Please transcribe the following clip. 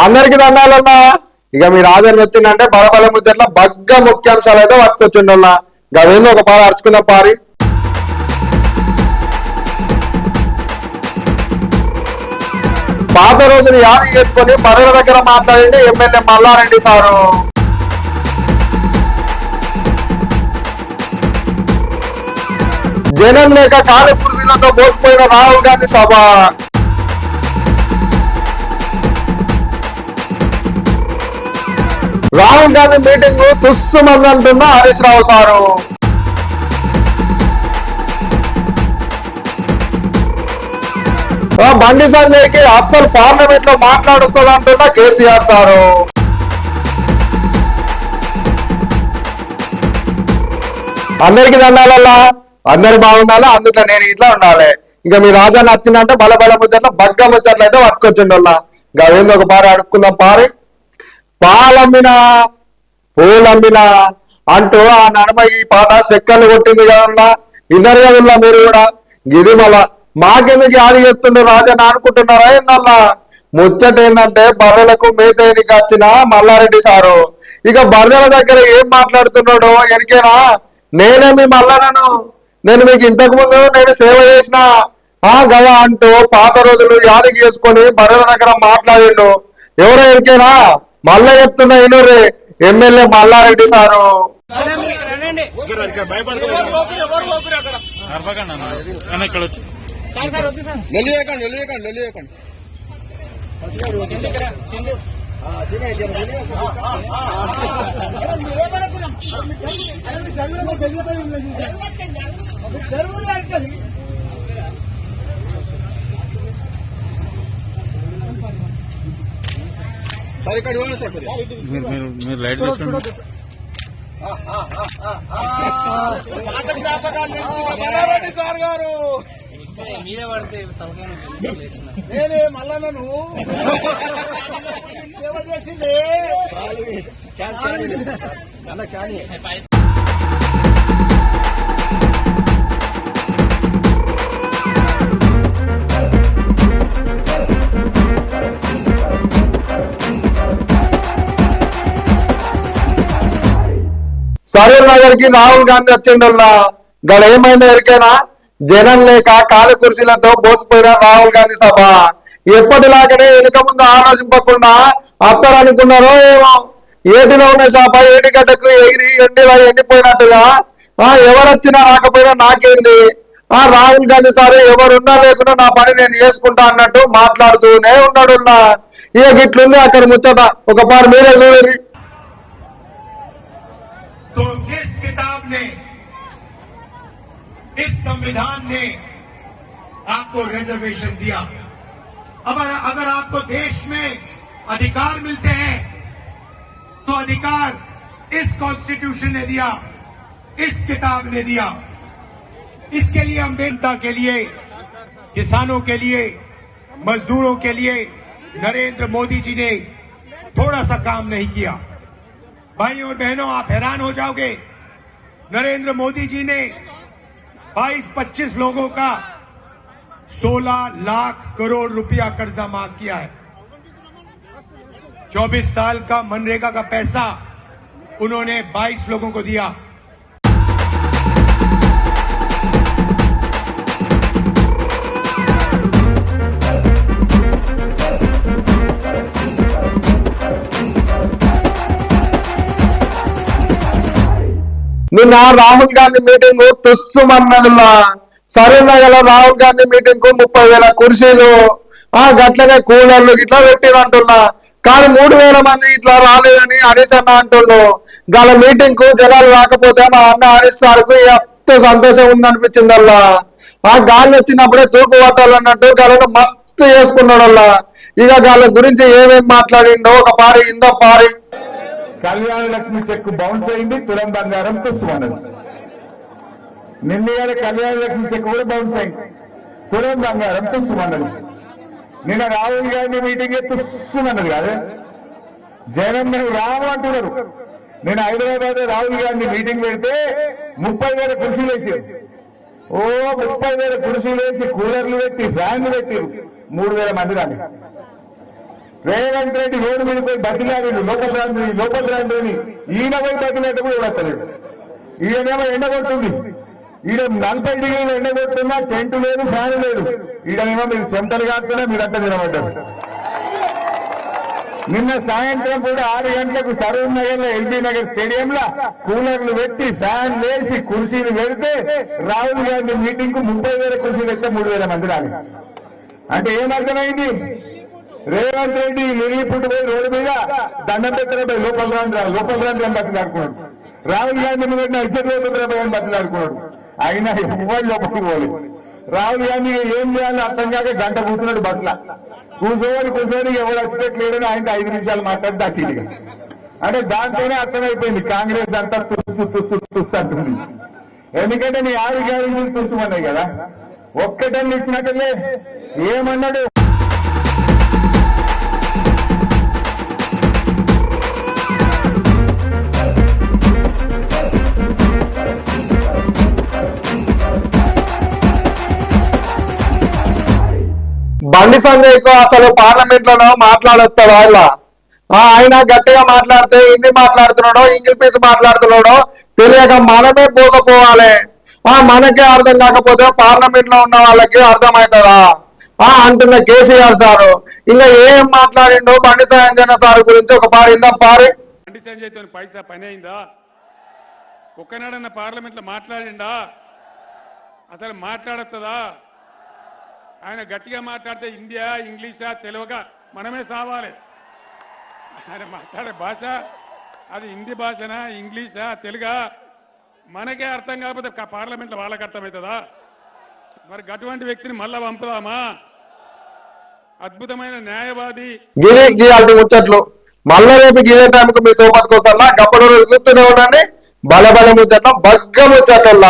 అందరికి దండాలన్నా ఇక మీ రాజన్ వచ్చిందంటే బలబల ముద్దట్ల బగ్గ ముఖ్యాంశాలు అయితే పట్టుకొచ్చిండన్నా. గవేందో ఒక పాలు అరుచుకుందాం పారి. పాత రోజులు యాది చేసుకొని బర్రెల దగ్గర మాట్లాడింది ఎమ్మెల్యే మల్లారెడ్డి సారు. జనం లేక కాలి కుర్చీలతో మోసిపోయిన రాహుల్ గాంధీ సభ. రాహుల్ గాంధీ మీటింగ్ తుస్సుమంది అంటున్న హరీష్ రావు సారు. బండి బండి సంజయ్కి అస్సలు పార్లమెంట్లో మాట్లాడుస్తుంది అంటున్న కేసీఆర్ సారు. అందరికి దండాలల్లా? అందరు బాగుండాలి? అందుట్లో నేను ఇట్లా ఉండాలి. ఇక మీ రాజా నచ్చిందంటే బల బల ముచ్చట్లు బగ్గ ముచ్చట్లు అయితే పట్టుకొచ్చిండల్లా. ఇంకా ఏందో ఒక పారి అడుక్కుందాం పారి. పాలమ్మినా పూలమ్మినా అంటూ ఆ నడమ ఈ పాట చెక్కలు కొట్టింది కదన్నా. ఇన్నరు కదన్నా మీరు కూడా ఇది మాకెందుకు యాది చేస్తుండే రాజా అనుకుంటున్నారా ఏందన్నా? ముచ్చట ఏంటంటే బర్రెలకు మేతేనికి వచ్చిన మల్లారెడ్డి సారు. ఇక బర్రెల దగ్గర ఏం మాట్లాడుతున్నాడో ఎరికేనా నేనే మీ మల్లనను. నేను మీకు ఇంతకు ముందు నేను సేవ చేసిన ఆ గవ అంటూ పాత రోజులు యాదికి చేసుకొని బర్రెల దగ్గర మాట్లాడిండు. ఎవరో ఎరికేనా మళ్ళా చెప్తున్నా ఇనుర్రి ఎమ్మెల్యే మల్లారెడ్డి సారు. రండి ఇక్కడ మీరు లైట్ తీసుకోండి. మల్లారెడ్డి సార్ గారు. మీరే పడితే తలకాయ నేనే మల్లన్నను. సేవ చేసింది. సరూర్ నగర్కి రాహుల్ గాంధీ వచ్చిండల్లా గడ ఏమైందో ఎరికైనా జనం లేక కాలు కుర్చీలతో బోసిపోయిన రాహుల్ గాంధీ సభ. ఎప్పటిలాగానే వెనుక ముందు ఆలోచింపకుండా అత్తారనుకున్నారో ఏమో. ఏటిలో ఉన్న చేప ఏటిగడ్డకు ఎగిరి ఎండిలా ఎండిపోయినట్టుగా. ఆ ఎవరొచ్చినా రాకపోయినా నాకేంది? ఆ రాహుల్ గాంధీ సార్ ఎవరున్నా లేకున్నా నా పని నేను చేసుకుంటా అన్నట్టు మాట్లాడుతూనే ఉన్నాడు ఇక గిట్లుంది అక్కడ ముచ్చట. ఒక పారు మీరే చూడరు. तो इस किताब ने, इस संविधान ने आपको रिजर्वेशन दिया। अब अगर आपको देश में अधिकार मिलते हैं तो अधिकार इस कॉन्स्टिट्यूशन ने दिया, इस किताब ने दिया। इसके लिए हम जनता के लिए, किसानों के लिए, मजदूरों के लिए नरेंद्र मोदी जी ने थोड़ा सा काम नहीं किया। भाइयों और बहनों, आप हैरान हो जाओगे। नरेंद्र मोदी जी ने 22-25 लोगों का 16 लाख करोड़ रुपया कर्जा माफ़ किया है। 24 साल का मनरेगा का पैसा उन्होंने 22 लोगों को दिया। నిన్న రాహుల్ గాంధీ మీటింగ్ తుస్సుమన్నదిలా సరేనగల రాహుల్ గాంధీ మీటింగ్కు ముప్పై వేల కుర్చీలు. ఆ గట్లనే కూలర్లు ఇట్లా పెట్టిరంటున్నా. కానీ మూడు వేల మంది ఇట్లా రాలేదని హరీష్ అన్న అంటుండు. గల మీటింగ్కు జనాలు రాకపోతే మా అన్న హరీష్ సార్కు ఎంత సంతోషం ఉందనిపించిందల్లా. ఆ గాలి వచ్చినప్పుడే తూర్పు పట్టాలన్నట్టు గలను మస్తు చేసుకున్నాడల్లా ఇక గాల గురించి ఏమేం మాట్లాడిండో ఒక పారి ఇందో పారి. కళ్యాణ లక్ష్మి చెక్ బౌన్స్ అయింది తులం బంగారం తుస్సుమన్నది నిన్న కళ్యాణ లక్ష్మి చెక్ కూడా బౌన్స్ అయింది. తులం బంగారం తుస్సుమన్నది నిన్న రాహుల్ గాంధీ మీటింగ్ తుస్సుమన్నది కాదు? జనం మీరు రాము అంటున్నారు. నేను హైదరాబాద్ రాహుల్ గాంధీ మీటింగ్ పెడితే ముప్పై వేల కుర్చీలు వేసారు. ఓ ముప్పై వేల కుర్చీలు వేసి కూలర్లు పెట్టి ఫ్యాన్లు పెట్టి మూడు వేల మంది రాలేదు రేవంత్ రెడ్డి రోడ్డు మీద పోయి బతిలాడు లోపల రాండి లోపల రాండి అని ఈయన పోయి బతిలాడు కూడా వస్తలేడు ఈయనేమో ఎండ కొడుతుంది ఈయన నలభై డిగ్రీలు ఎండ కొడుతున్నా టెంట్ లేదు ఫ్యాన్ లేదు. ఈయనేమో మీరు సెంటర్ కాకుండా మీరంతా నిలబడ్డారు. నిన్న సాయంత్రం కూడా ఆరు గంటలకు సరూర్ నగర్లో ఎల్బీ నగర్ స్టేడియంలో కూలర్లు పెట్టి ఫ్యాన్ వేసి కుర్చీలు పెడితే రాహుల్ గాంధీ మీటింగ్కు ముప్పై వేల కుర్చీలు పెడితే మూడు వేల మంది రాలి. అంటే ఏమర్థమైంది రేవంత్ రెడ్డి నిలిపుట్టు పోయి రోడ్డు మీద దండం పెట్టిన లోపల రాండి రా, లోపల రాండి అని బతిలాడుకున్నాడు రాహుల్ గాంధీ మీద ఇద్దరు రోజులు అని బతిలాడుకున్నాడు అయినా ఎవరు లోపలికి పోలేదు రాహుల్ గాంధీ ఏం చేయాలో అర్థం కాక గంట కూర్చున్నాడు బస్సులో. కూర్చోని కూర్చొని ఎవరు వచ్చినట్టు ఆయన ఐదు నిమిషాలు మాట్లాడి దాటిగా అంటే దాంతోనే అర్థమైపోయింది కాంగ్రెస్ అంతా తుస్తు తుస్తు తుస్తు అంటుంది. ఎందుకంటే నీ ఆరు గ్యారెంటీలు తుస్తుమన్నాయి కదా. ఒక్కటన్ని ఇచ్చినట్లే ఏమన్నాడు? బండి సంజయ్కు అసలు పార్లమెంట్ లోనో మాట్లాడొస్తాడు ఆయన ఆయన గట్టిగా మాట్లాడితే హిందీ మాట్లాడుతున్నాడో ఇంగ్లీష్ మాట్లాడుతున్నాడో తెలియక మనమే పోసపోవాలి. ఆ మనకే అర్థం కాకపోతే పార్లమెంట్లో ఉన్న వాళ్ళకి అర్థమవుతుందా? ఆ అంటున్న కేసీఆర్ సారు. ఇంకా ఏం మాట్లాడిండో బండి సంజయ్ సార్ గురించి ఒక పారి ఇందా పారి బండి సంజయ్తో పైసా పని అయిందా ఒక్కనాడన్న పార్లమెంట్లో మాట్లాడిండా? అసలు మాట్లాడుతుందా ఆయన గట్టిగా మాట్లాడితే ఇండియా ఇంగ్లీషా తెలుగుగా మనమే సావాలి. ఆయన మాట్లాడే భాష అది హిందీ భాషనా ఇంగ్లీషా తెలుగా? మనకే అర్థం కాకపోతే పార్లమెంట్లో వాళ్ళకి అర్థమవుతుందా? మరి అటువంటి వ్యక్తిని మళ్ళా పంపుదామా? అద్భుతమైన న్యాయవాది. గిరి గీయాల్టి ముచ్చట్లు. మళ్ళా రేపు గిరే టైంకు మీ సోపతికి వస్తా గప్పటి చూస్తూనే ఉండండి. బలబల ముచ్చట్ల బగ్గ ముచ్చట్ల